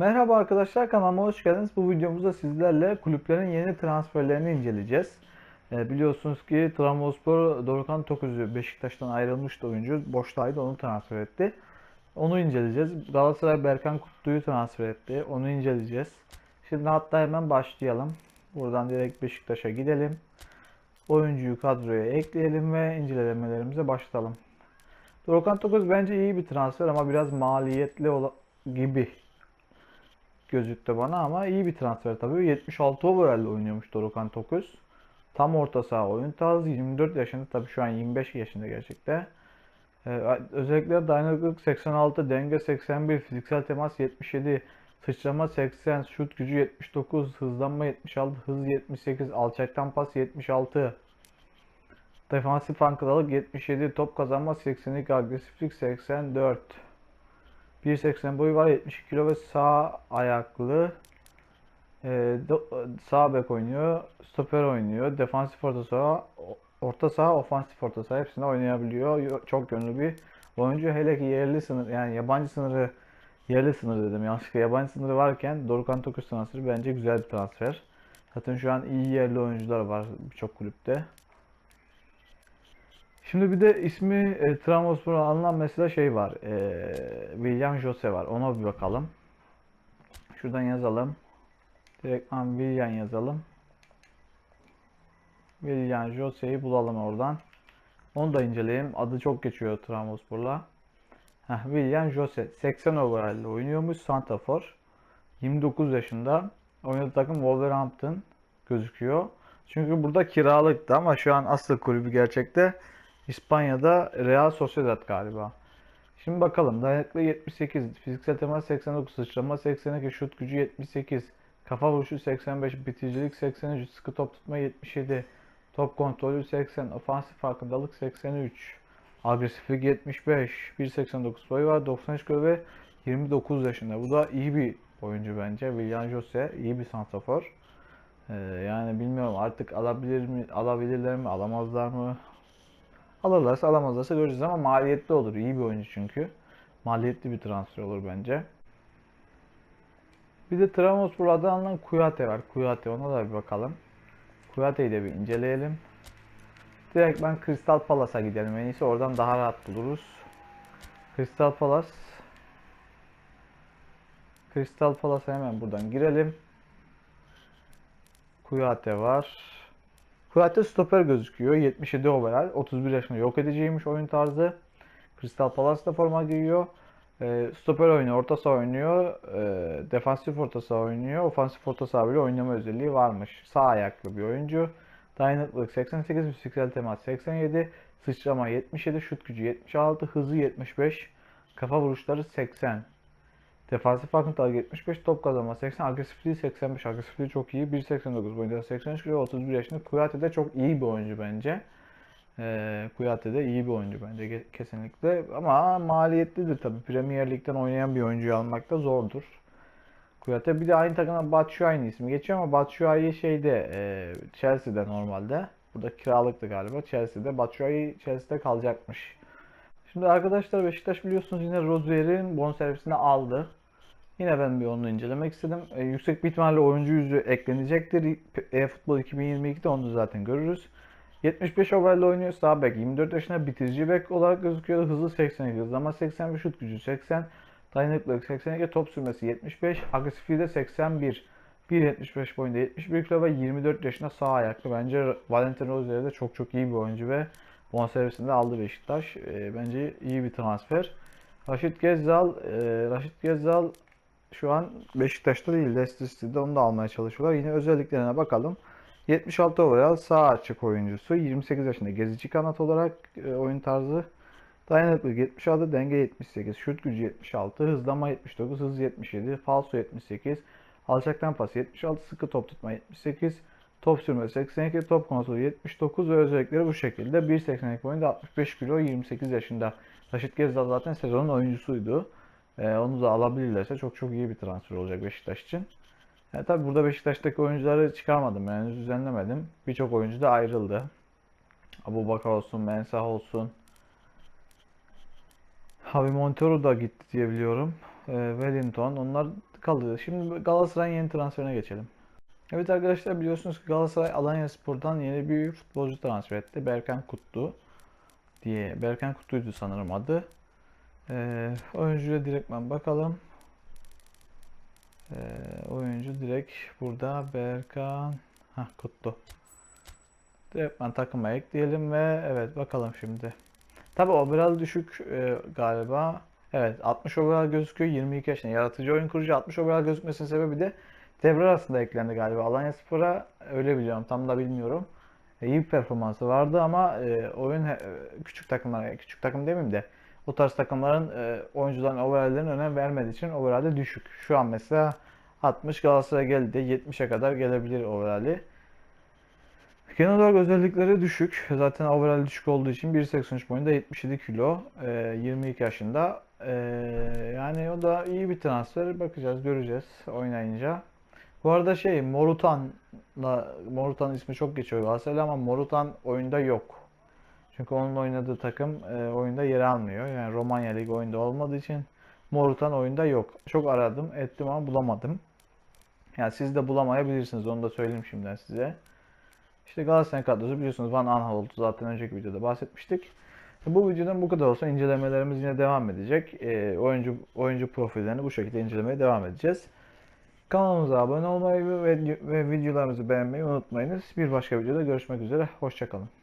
Merhaba arkadaşlar kanalıma hoş geldiniz. Bu videomuzda sizlerle kulüplerin yeni transferlerini inceleyeceğiz. Ee, biliyorsunuz ki Trabzonspor Dorukhan Tokuz'u Beşiktaş'tan ayrılmıştı oyuncu. Boştaydı onu transfer etti. Onu inceleyeceğiz. Galatasaray Berkan Kutlu'yu transfer etti. Onu inceleyeceğiz. Şimdi hatta hemen başlayalım. Buradan direkt Beşiktaş'a gidelim. Oyuncuyu kadroya ekleyelim ve incelemelerimize başlayalım. Dorukhan Tokuz bence iyi bir transfer ama biraz maliyetli gibi gözüktü bana ama iyi bir transfer tabii. 76 overall oynuyormuş Dorukhan Tokuz. Tam orta saha oyun tarzı 24 yaşında tabii şu an 25 yaşında gerçekte. Ee, özellikle dayanıklılık 86, denge 81, fiziksel temas 77, sıçrama 80, şut gücü 79, hızlanma 76, hız 78, alçaktan pas 76. Defansif farkındalık 77, top kazanma 82, agresiflik 84. 1.80 boyu var, 72 kilo ve sağ ayaklı. Ee, do- sağ bek oynuyor, stoper oynuyor, defansif orta saha, orta saha, ofansif orta saha hepsinde oynayabiliyor. Yo- Çok yönlü bir oyuncu. Hele ki yerli sınır, yani yabancı sınırı, yerli sınır dedim yanlışlıkla yabancı sınırı varken Dorukhan Tokuz transferi bence güzel bir transfer. Zaten şu an iyi yerli oyuncular var birçok kulüpte. Şimdi bir de ismi e, Trabzonspor'a alınan mesela şey var. E, William Jose var. Ona bir bakalım. Şuradan yazalım. Direktman William yazalım. William Jose'yi bulalım oradan. Onu da inceleyelim. Adı çok geçiyor Trabzonspor'la. Heh, William Jose 80 overall'de oynuyormuş Santrafor. 29 yaşında. Oynadığı takım Wolverhampton gözüküyor. Çünkü burada kiralıktı ama şu an asıl kulübü gerçekte İspanya'da Real Sociedad galiba. Şimdi bakalım. Dayanıklı 78, fiziksel temas 89, sıçrama 82, şut gücü 78, kafa vuruşu 85, bitiricilik 83, sıkı top tutma 77, top kontrolü 80, ofansif farkındalık 83, agresiflik 75, 1.89 boyu var, 93 kilo ve 29 yaşında. Bu da iyi bir oyuncu bence. Willian Jose iyi bir santrafor. Ee, yani bilmiyorum artık alabilir mi, alabilirler mi, alamazlar mı? Alırlarsa alamazlarsa göreceğiz ama maliyetli olur. İyi bir oyuncu çünkü. Maliyetli bir transfer olur bence. Bir de Trabzonspor adı alınan Kuyate var. Kuyate ona da bir bakalım. Kuyate'yi de bir inceleyelim. Direkt ben Crystal Palace'a gidelim. En iyisi oradan daha rahat buluruz. Crystal Palace. Crystal Palace'a hemen buradan girelim. Kuyate var. Kuyate stoper gözüküyor. 77 overall. 31 yaşında yok edeceğiymiş oyun tarzı. Crystal Palace'da forma giyiyor. E, stoper oynuyor, orta saha oynuyor, e, defansif orta saha oynuyor, ofansif orta saha bile oynama özelliği varmış. Sağ ayaklı bir oyuncu. Dayanıklılık 88, fiziksel temas 87, sıçrama 77, şut gücü 76, hızı 75, kafa vuruşları 80. Defansif farkındalık 75, top kazanma 80, agresifliği 85. Agresifliği çok iyi. 1.89 boyunda 83 kilo, 31 yaşında. Kuyate de çok iyi bir oyuncu bence. Ee, Kuyate de iyi bir oyuncu bence kesinlikle. Ama maliyetlidir tabii. Premier Lig'den oynayan bir oyuncuyu almak da zordur. Kuyate bir de aynı takımda Batshuayi ismi geçiyor ama Batshuayi şeyde e, Chelsea'de normalde. Burada kiralıktı galiba. Chelsea'de. Batshuayi Chelsea'de kalacakmış. Şimdi arkadaşlar Beşiktaş biliyorsunuz yine Rozier'in bonservisini aldı. Yine ben bir onu incelemek istedim. E, yüksek bir ihtimalle oyuncu yüzü eklenecektir. E-Futbol 2022'de onu zaten görürüz. 75 overall oynuyor. Sağ bek 24 yaşında bitirici bek olarak gözüküyor. Hızlı 82, hızlama 80 ve şut gücü 80. Dayanıklılık 82, top sürmesi 75, agresifliği de 81. 1.75 boyunda 71 kilo ve 24 yaşında sağ ayaklı. Bence Valentin Rozier de çok çok iyi bir oyuncu ve bonservisinde aldı Beşiktaş. E, bence iyi bir transfer. Raşit Gezzal, e, Raşit Gezzal şu an Beşiktaş'ta değil Leicester City'de onu da almaya çalışıyorlar. Yine özelliklerine bakalım. 76 overall sağ açık oyuncusu. 28 yaşında gezici kanat olarak e, oyun tarzı. Dayanıklılık 76, denge 78, şut gücü 76, hızlama 79, hız 77, falso 78, alçaktan pas 76, sıkı top tutma 78, top sürme 82, top kontrolü 79 ve özellikleri bu şekilde. 1.82 boyunda 65 kilo 28 yaşında. Raşit Gezzal zaten sezonun oyuncusuydu. Ee, onu da alabilirlerse çok çok iyi bir transfer olacak Beşiktaş için. Yani tabii burada Beşiktaş'taki oyuncuları çıkarmadım yani düzenlemedim. Birçok oyuncu da ayrıldı. Abu Bakar olsun, Mensah olsun. Javi Montero da gitti diye biliyorum. Ee, Wellington. Onlar kalıyor. Şimdi Galatasaray'ın yeni transferine geçelim. Evet arkadaşlar biliyorsunuz ki Galatasaray Alanyaspor'dan yeni bir futbolcu transfer etti. Berkan Kutlu diye. Berkan Kutlu'ydu sanırım adı. Ee, oyuncuya direktmen bakalım. Ee, oyuncu direkt burada Berkan Hah, Kutlu. Direktmen takıma ekleyelim ve evet bakalım şimdi. Tabi o biraz düşük e, galiba. Evet 60 overall gözüküyor 22 yaşında. Yaratıcı oyun kurucu 60 overall gözükmesinin sebebi de devre arasında eklendi galiba. Alanyaspor'a öyle biliyorum tam da bilmiyorum. E, iyi bir performansı vardı ama e, oyun e, küçük takımlar, küçük takım demeyeyim de o tarz takımların e, oyuncuların overall'lerine önem vermediği için overall'de düşük. Şu an mesela 60 Galatasaray geldi 70'e kadar gelebilir overall'i. Genel olarak özellikleri düşük. Zaten overall düşük olduğu için 1.83 boyunda 77 kilo. e, 22 yaşında. E, yani o da iyi bir transfer. Bakacağız, göreceğiz oynayınca. Bu arada şey Morutan'la Morutan ismi çok geçiyor Galatasaray'da ama Morutan oyunda yok. Çünkü onun oynadığı takım e, oyunda yer almıyor. Yani Romanya Ligi oyunda olmadığı için Morutan oyunda yok. Çok aradım, ettim ama bulamadım. Yani siz de bulamayabilirsiniz. Onu da söyleyeyim şimdiden size. İşte Galatasaray kadrosu biliyorsunuz Van Aanholt'u zaten önceki videoda bahsetmiştik. Bu videodan bu kadar olsa incelemelerimiz yine devam edecek. E, oyuncu oyuncu profillerini bu şekilde incelemeye devam edeceğiz. Kanalımıza abone olmayı ve, ve videolarımızı beğenmeyi unutmayınız. Bir başka videoda görüşmek üzere. Hoşçakalın.